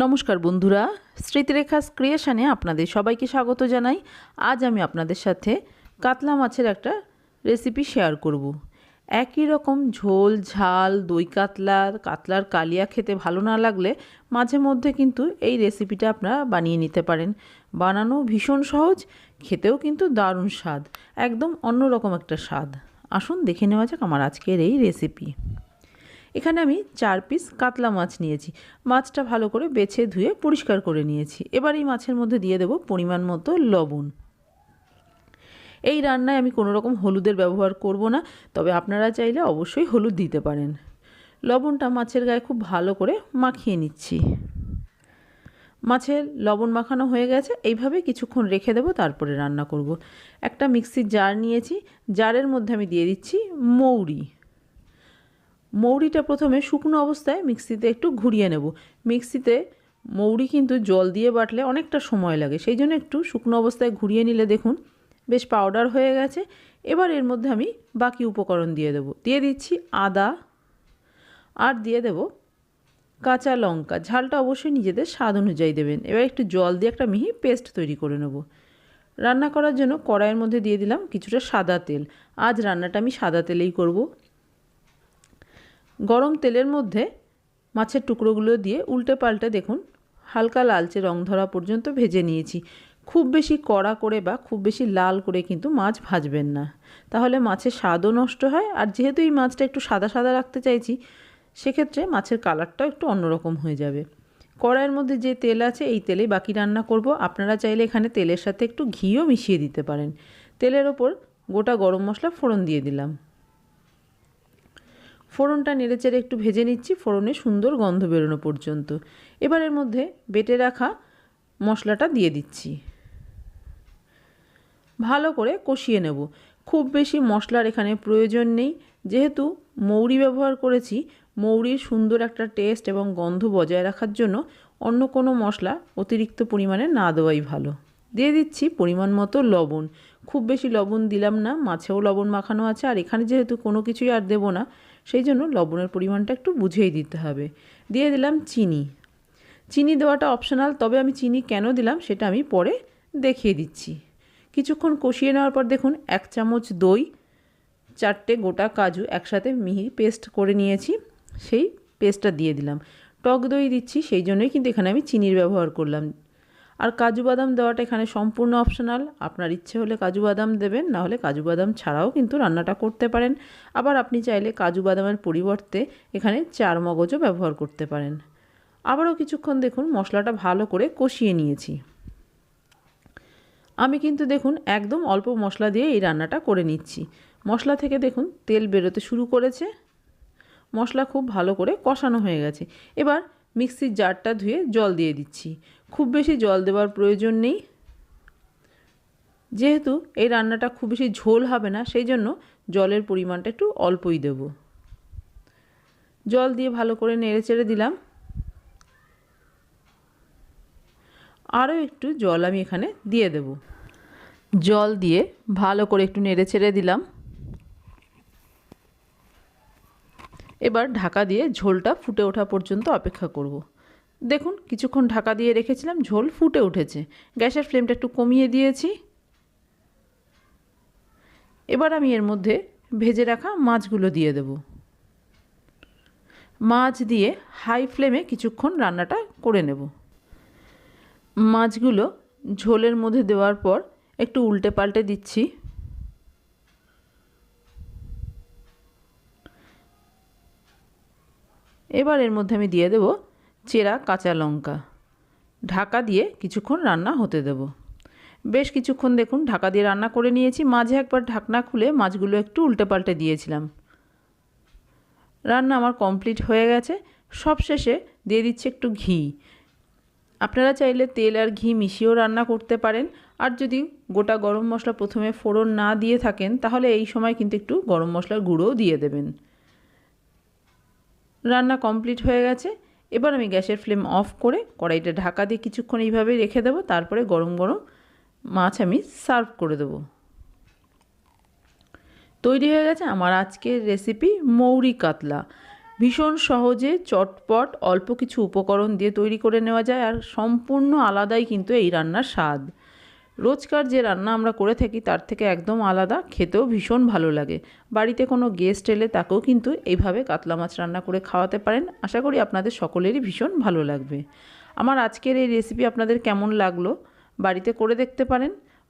নমস্কার বন্ধুরা স্মৃতিরেখা ক্রিয়েশনে আপনাদের সবাইকে স্বাগত জানাই। আজ আমি আপনাদের সাথে কাতলা মাছের একটা রেসিপি শেয়ার করব। একই রকম ঝোল, ঝাল, দই কাতলা, কাতলার কালিয়া খেতে ভালো না লাগলে মাঝে মধ্যে কিন্তু এই রেসিপিটা আপনারা বানিয়ে নিতে পারেন। বানানো ভীষণ সহজ, খেতেও কিন্তু দারুণ স্বাদ, একদম অন্যরকম একটা স্বাদ। আসুন দেখে নেওয়া যাক আমার আজকের এই রেসিপি এখানে আমি চার পিস কাতলা মাছ নিয়েছি। মাছটা ভালো করে বেছে ধুয়ে পরিষ্কার করে নিয়েছি। এবার এই মাছের মধ্যে দিয়ে দেবো পরিমাণ মতো লবণ। এই রান্নায় আমি কোনো রকম হলুদের ব্যবহার করব না, তবে আপনারা চাইলে অবশ্যই হলুদ দিতে পারেন। লবণটা মাছের গায়ে খুব ভালো করে মাখিয়ে নিচ্ছি। মাছের লবণ মাখানো হয়ে গেছে, এইভাবে কিছুক্ষণ রেখে দেবো, তারপরে রান্না করব। একটা মিক্সির জার নিয়েছি, জারের মধ্যে আমি দিয়ে দিচ্ছি মৌরি। মৌরিটা প্রথমে শুকনো অবস্থায় মিক্সিতে একটু ঘুরিয়ে নেব। মিক্সিতে মৌরি কিন্তু জল দিয়ে বাটলে অনেকটা সময় লাগে। সেই জন্য একটু শুকনো অবস্থায় ঘুরিয়ে নিলে দেখুন বেশ পাউডার হয়ে গেছে। এবার এর মধ্যে আমি বাকি উপকরণ দিয়ে দেব। দিয়ে দিচ্ছি আদা আর দিয়ে দেব কাঁচা লঙ্কা। ঝালটা অবশ্যই নিজেদের স্বাদ অনুযায়ী দেবেন। এবার একটু জল দিয়ে একটা মিহি পেস্ট তৈরি করে নেব। রান্না করার জন্য কড়াইয়ের মধ্যে দিয়ে দিলাম কিছুটা সাদা তেল। আজ রান্নাটা আমি সাদা তেলেই করব। গরম তেলের মধ্যে মাছের টুকরোগুলো দিয়ে উল্টে পাল্টে দেখুন, হালকা লালচে রং ধরা পর্যন্ত ভেজে নিয়েছি। খুব বেশি কড়া করে বা খুব বেশি লাল করে কিন্তু মাছ ভাজবেন না। তাহলে মাছের স্বাদও নষ্ট হয় আর যেহেতু এই মাছটা একটু সাদা সাদা রাখতে চাইছি, সেক্ষেত্রে মাছের কালারটাও একটু অন্যরকম হয়ে যাবে। কড়াইয়ের মধ্যে যে তেল আছে এই তেলেই বাকি রান্না করব। আপনারা চাইলে এখানে তেলের সাথে একটু ঘিও মিশিয়ে দিতে পারেন। তেলের ওপর গোটা গরম মশলা ফোড়ন দিয়ে দিলাম। ফোড়নটা নেড়েচেড়ে একটু ভেজে নিচ্ছি, ফোড়নে সুন্দর গন্ধ বেরোনো পর্যন্ত। এবার এর মধ্যে বেটে রাখা মশলাটা দিয়ে দিচ্ছি। ভালো করে কষিয়ে নেব। খুব বেশি মশলার এখানে প্রয়োজন নেই। যেহেতু মৌরি ব্যবহার করেছি, মৌরির সুন্দর একটা টেস্ট এবং গন্ধ বজায় রাখার জন্য অন্য কোনো মশলা অতিরিক্ত পরিমাণে না দেওয়াই ভালো। দিয়ে দিচ্ছি পরিমাণ মতো লবণ। খুব বেশি লবণ দিলাম না, মাছেও লবণ মাখানো আছে, আর এখানে যেহেতু কোনো কিছুই আর দেবো না, সেই জন্য লবণের পরিমাণটা একটু বুঝেই দিতে হবে। দিয়ে দিলাম চিনি। চিনি দেওয়াটা অপশনাল তবে আমি চিনি কেন দিলাম সেটা আমি পরে দেখিয়ে দিচ্ছি। কিছুক্ষণ কষিয়ে নেওয়ার পর দেখুন, এক চামচ দই, চারটে গোটা কাজু একসাথে মিহি পেস্ট করে নিয়েছি, সেই পেস্টটা দিয়ে দিলাম। টক দই দিচ্ছি, সেই জন্যই কিন্তু এখানে আমি চিনির ব্যবহার করলাম। আর কাজু বাদাম দেওয়াটা এখানে সম্পূর্ণ অপশনাল আপনার ইচ্ছে হলে কাজু বাদাম দেবেন, না হলে কাজু বাদাম ছাড়াও কিন্তু রান্নাটা করতে পারেন। আবার আপনি চাইলে কাজু বাদামের পরিবর্তে এখানে চার মগজও ব্যবহার করতে পারেন। আবারও কিছুক্ষণ দেখুন, মশলাটা ভালো করে কষিয়ে নিয়েছি। আমি কিন্তু দেখুন, একদম অল্প মশলা দিয়ে এই রান্নাটা করে নিচ্ছি। মশলা থেকে দেখুন, তেল বেরোতে শুরু করেছে। মশলা খুব ভালো করে কষানো হয়ে গেছে। এবার মিক্সির জারটা ধুয়ে জল দিয়ে দিচ্ছি। খুব বেশি জল দেওয়ার প্রয়োজন নেই। যেহেতু এই রান্নাটা খুব বেশি ঝোল হবে না, সেই জন্য জলের পরিমাণটা একটু অল্পই দেব। জল দিয়ে ভালো করে নেড়ে চেড়ে দিলাম। আরও একটু জল আমি এখানে দিয়ে দেব। জল দিয়ে ভালো করে একটু নেড়ে ছেড়ে দিলাম। এবার ঢাকা দিয়ে ঝোলটা ফুটে ওঠা পর্যন্ত অপেক্ষা করব। দেখুন, কিছুক্ষণ ঢাকা দিয়ে রেখেছিলাম, ঝোল ফুটে উঠেছে। গ্যাসের ফ্লেমটা একটু কমিয়ে দিয়েছি। এবার আমি এর মধ্যে ভেজে রাখা মাছগুলো দিয়ে দেব। মাছ দিয়ে হাই ফ্লেমে কিছুক্ষণ রান্নাটা করে নেব। মাছগুলো ঝোলের মধ্যে দেওয়ার পর একটু উল্টে পাল্টে দিচ্ছি। এবার এর মধ্যে আমি দিয়ে দেব চেরা কাঁচা লঙ্কা। ঢাকা দিয়ে কিছুক্ষণ রান্না হতে দেব। বেশ কিছুক্ষণ দেখুন, ঢাকা দিয়ে রান্না করে নিয়েছি। মাঝে একবার ঢাকনা খুলে মাছগুলো একটু উল্টে পাল্টে দিয়েছিলাম। রান্না আমার কমপ্লিট হয়ে গেছে। সব শেষে দিয়ে দিচ্ছি একটু ঘি। আপনারা চাইলে তেল আর ঘি মিশিয়েও রান্না করতে পারেন। আর যদি গোটা গরম মশলা প্রথমে ফোড়ন না দিয়ে থাকেন, তাহলে এই সময় কিন্তু একটু গরম মশলার গুঁড়োও দিয়ে দেবেন। রান্না কমপ্লিট হয়ে গেছে। এবার আমি গ্যাসের ফ্লেম অফ করে কড়াইটা ঢাকা দিয়ে কিছুক্ষণ এইভাবেই রেখে দেবো। তারপরে গরম গরম মাছ আমি সার্ভ করে দেবো। তৈরি হয়ে গেছে আমার আজকের রেসিপি মৌরি কাতলা। ভীষণ সহজে চটপট অল্প কিছু উপকরণ দিয়ে তৈরি করে নেওয়া যায় আর সম্পূর্ণ আলাদাই কিন্তু এই রান্নার স্বাদ। রোজকার যে রান্না আমরা করে থাকি তার থেকে একদম আলাদা, খেতেও ভীষণ ভালো লাগে। বাড়িতে কোনো গেস্ট এলে তাকেও কিন্তু এইভাবে কাতলা মাছ রান্না করে খাওয়াতে পারেন। আশা করি আপনাদের সকলেরই ভীষণ ভালো লাগবে। আমার আজকের এই রেসিপি আপনাদের কেমন লাগল? বাড়িতে করে দেখতে পারেন।